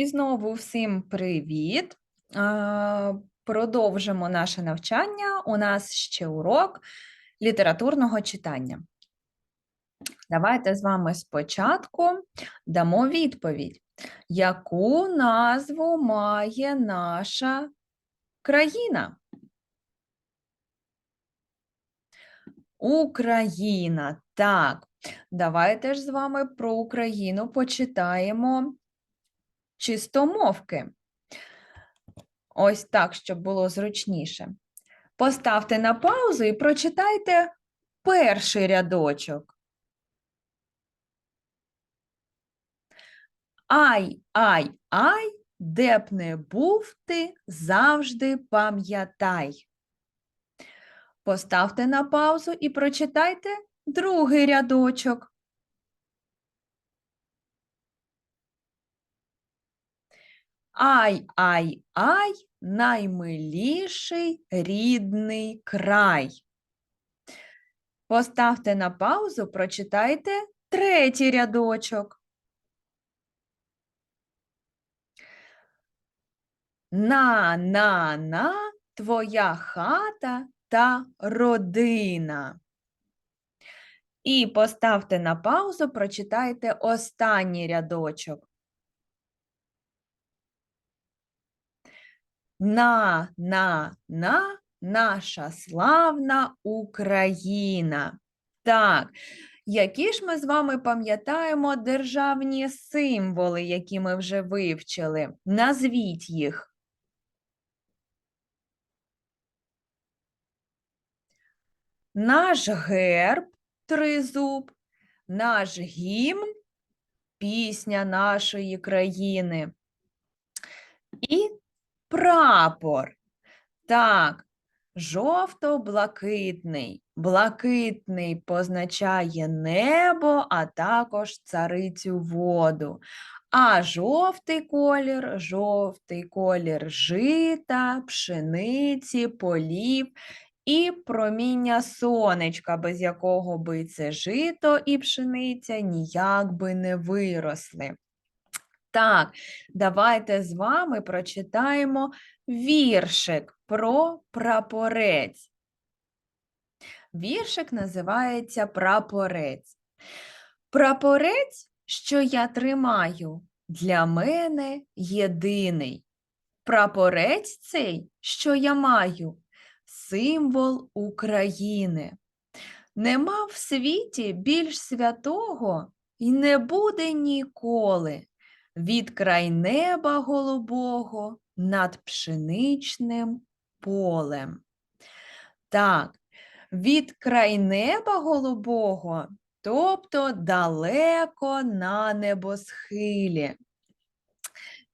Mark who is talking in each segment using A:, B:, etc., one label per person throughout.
A: І знову всім привіт! Продовжимо наше навчання. У нас ще урок літературного читання. Давайте з вами спочатку дамо відповідь, яку назву має наша країна? Україна. Так, давайте ж з вами про Україну почитаємо чистомовки. Ось так, щоб було зручніше. Поставте на паузу і прочитайте перший рядочок. Ай, ай, ай, де б не був ти, завжди пам'ятай. Поставте на паузу і прочитайте другий рядочок. Ай, ай, ай, наймиліший рідний край. Поставте на паузу, прочитайте третій рядочок. На, на, на, твоя хата та родина. І поставте на паузу, прочитайте останній рядочок. На, на, на, наша славна Україна. Так, які ж ми з вами пам'ятаємо державні символи, які ми вже вивчили? Назвіть їх. Наш герб тризуб, наш гімн, пісня нашої країни. І Прапор. Так, жовто-блакитний. Блакитний позначає небо, а також царицю воду. А жовтий колір жовтий колір жита, пшениці, полів і проміння сонечка, без якого би це жито і пшениця ніяк би не виросли. Так, давайте з вами прочитаємо віршик про прапорець. Віршик називається Прапорець. Прапорець, що я тримаю, для мене єдиний. Прапорець цей, що я маю, символ України. Нема в світі більш святого і не буде ніколи від край неба голубого над пшеничним полем. Так, від край неба голубого, тобто далеко на небосхилі.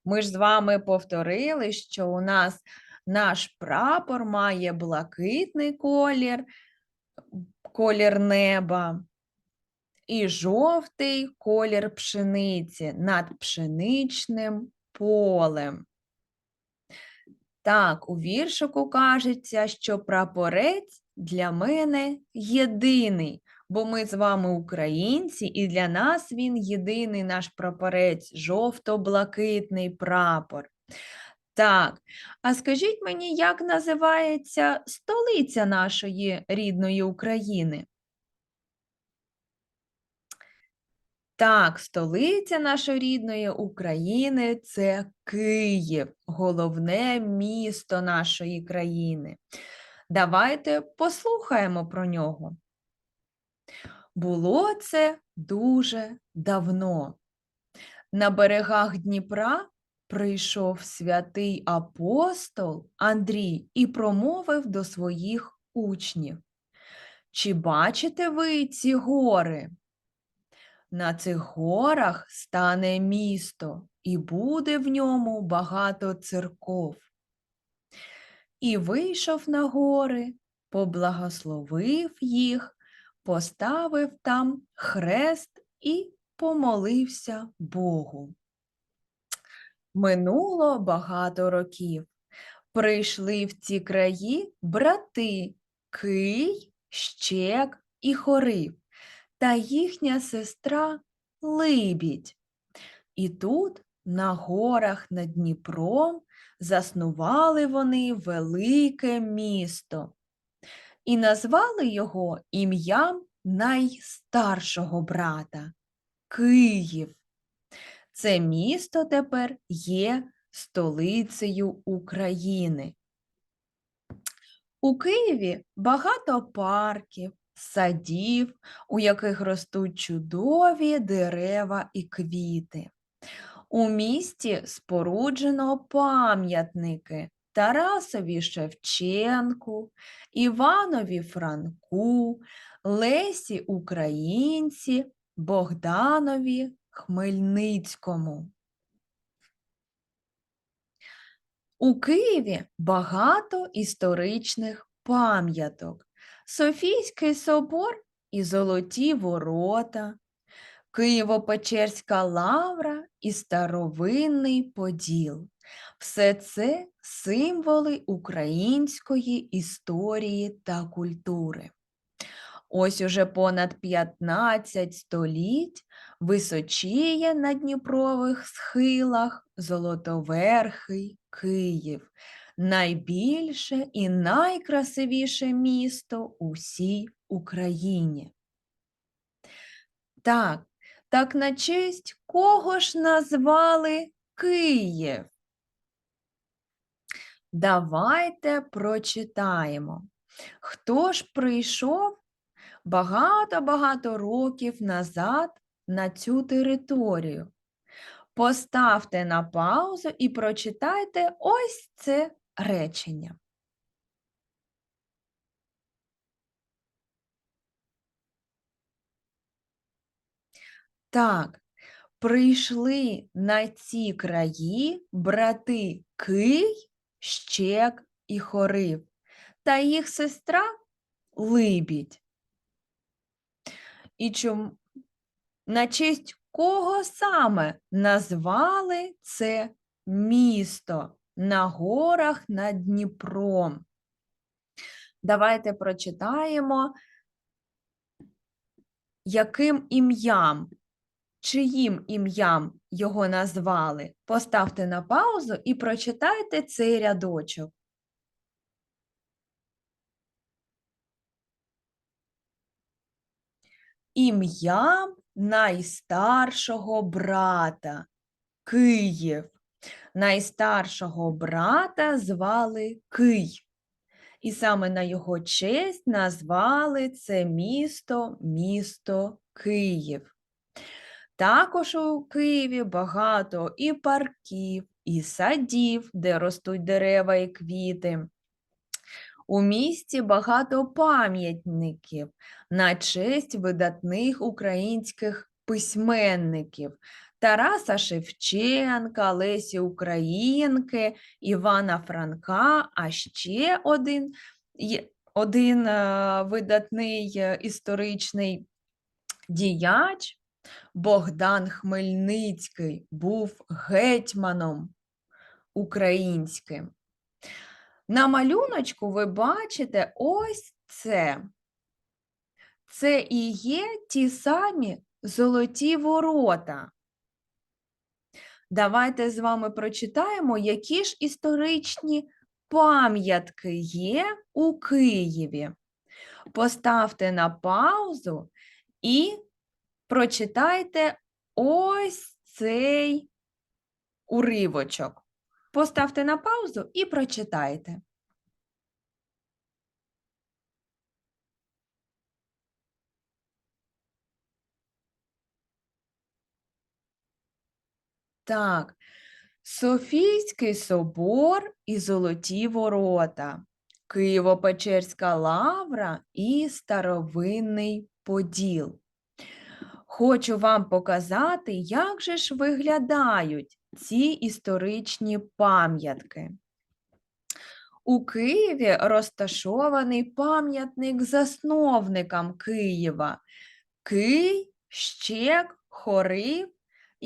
A: Ми ж з вами повторили, що у нас наш прапор має блакитний колір, колір неба і жовтий колір пшениці над пшеничним полем. Так, у віршику кажеться, що прапорець для мене єдиний, бо ми з вами українці, і для нас він єдиний наш прапорець, жовто-блакитний прапор. Так, а скажіть мені, як називається столиця нашої рідної України? Так, столиця нашої рідної України це Київ, головне місто нашої країни. Давайте послухаємо про нього. Було це дуже давно. На берегах Дніпра прийшов святий апостол Андрій і промовив до своїх учнів. Чи бачите ви ці гори? На цих горах стане місто, і буде в ньому багато церков. І вийшов на гори, поблагословив їх, поставив там хрест і помолився Богу. Минуло багато років. Прийшли в ці краї брати Кий, Щек і Хорив та їхня сестра Либідь. І тут на горах над Дніпром заснували вони велике місто і назвали його ім'ям найстаршого брата Київ. Це місто тепер є столицею України. У Києві багато парків, садів, у яких ростуть чудові дерева і квіти. У місті споруджено пам'ятники Тарасові Шевченку, Іванові Франку, Лесі Українці, Богданові Хмельницькому. У Києві багато історичних пам'яток. Софійський собор і Золоті ворота, Києво-Печерська лавра і старовинний поділ. Все це символи української історії та культури. Ось уже понад 15 століть височіє на Дніпрових схилах Золотоверхий Київ, найбільше і найкрасивіше місто у всій Україні. Так, так на честь кого ж назвали Київ? Давайте прочитаємо. Хто ж прийшов багато-багато років назад на цю територію? Поставте на паузу і прочитайте ось це речення. Так, прийшли на ці краї брати Кий, Щек і Хорив та їх сестра Либідь. І чому на честь кого саме назвали це місто на горах над Дніпром? Давайте прочитаємо, яким ім'ям, чиїм ім'ям його назвали. Поставте на паузу і прочитайте цей рядочок. ім'ям найстаршого брата Київ. Найстаршого брата звали Кий. І саме на його честь назвали це місто місто Київ. Також у Києві багато і парків, і садів, де ростуть дерева і квіти. У місті багато пам'ятників на честь видатних українських письменників Тараса Шевченка, Лесі Українки, Івана Франка, а ще один, один е, видатний е, історичний діяч Богдан Хмельницький був гетьманом українським. На малюночку ви бачите ось це. Це і є ті самі золоті ворота. Давайте з вами прочитаємо, які ж історичні пам'ятки є у Києві. Поставте на паузу і прочитайте ось цей уривочок. Поставте на паузу і прочитайте. Так, Софійський собор і Золоті ворота, Києво-Печерська лавра і Старовинний Поділ. Хочу вам показати, як же ж виглядають ці історичні пам'ятки. У Києві розташований пам'ятник засновникам Києва Кий, Щек, Хорив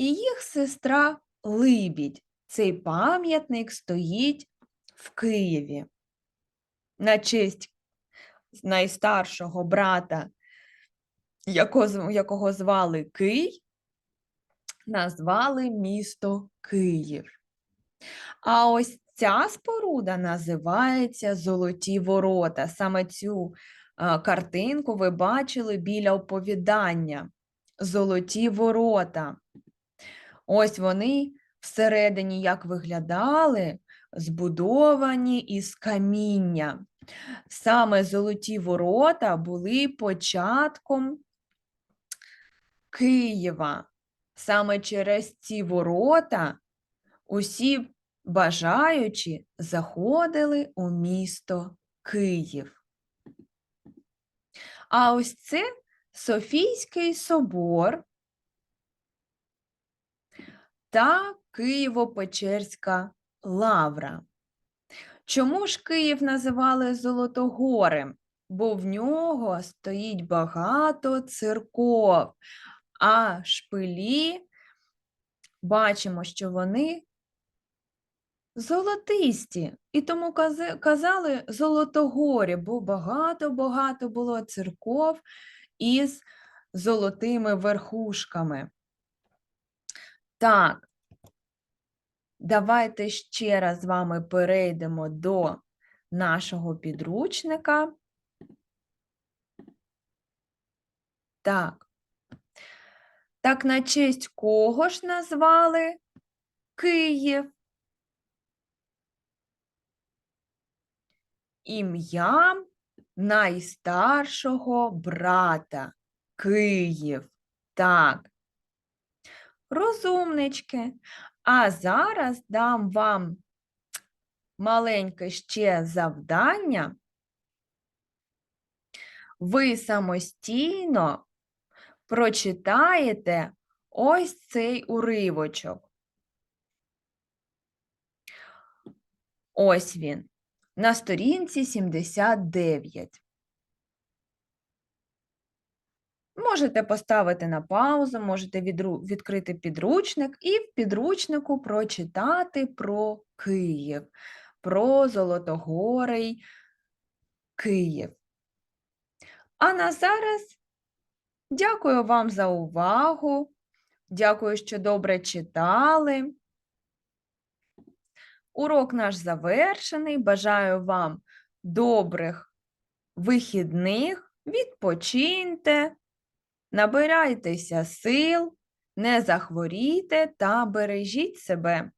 A: і їх сестра Либідь. Цей пам'ятник стоїть в Києві. На честь найстаршого брата, якого звали Кий, назвали місто Київ. А ось ця споруда називається Золоті ворота. Саме цю картинку ви бачили біля оповідання. Золоті ворота. Ось вони всередині як виглядали, збудовані із каміння. Саме золоті ворота були початком Києва. Саме через ці ворота усі бажаючі заходили у місто Київ. А ось це Софійський собор та Києво-Печерська лавра. Чому ж Київ називали Золотогорем? Бо в нього стоїть багато церков, а шпилі бачимо, що вони золотисті. І тому казали Золотогорі, бо багато-багато було церков із золотими верхушками. Так, давайте ще раз з вами перейдемо до нашого підручника. Так. Так, на честь кого ж назвали Київ? Ім'ям найстаршого брата Київ. Так. Розумнички. А зараз дам вам маленьке ще завдання. Ви самостійно прочитаєте ось цей уривочок. Ось він, на сторінці 79. Можете поставити на паузу, можете відкрити підручник і в підручнику прочитати про Київ, про Золотогорий Київ. А на зараз дякую вам за увагу. Дякую, що добре читали. Урок наш завершений. Бажаю вам добрих вихідних. Відпочиньте, набирайтеся сил, не захворійте та бережіть себе.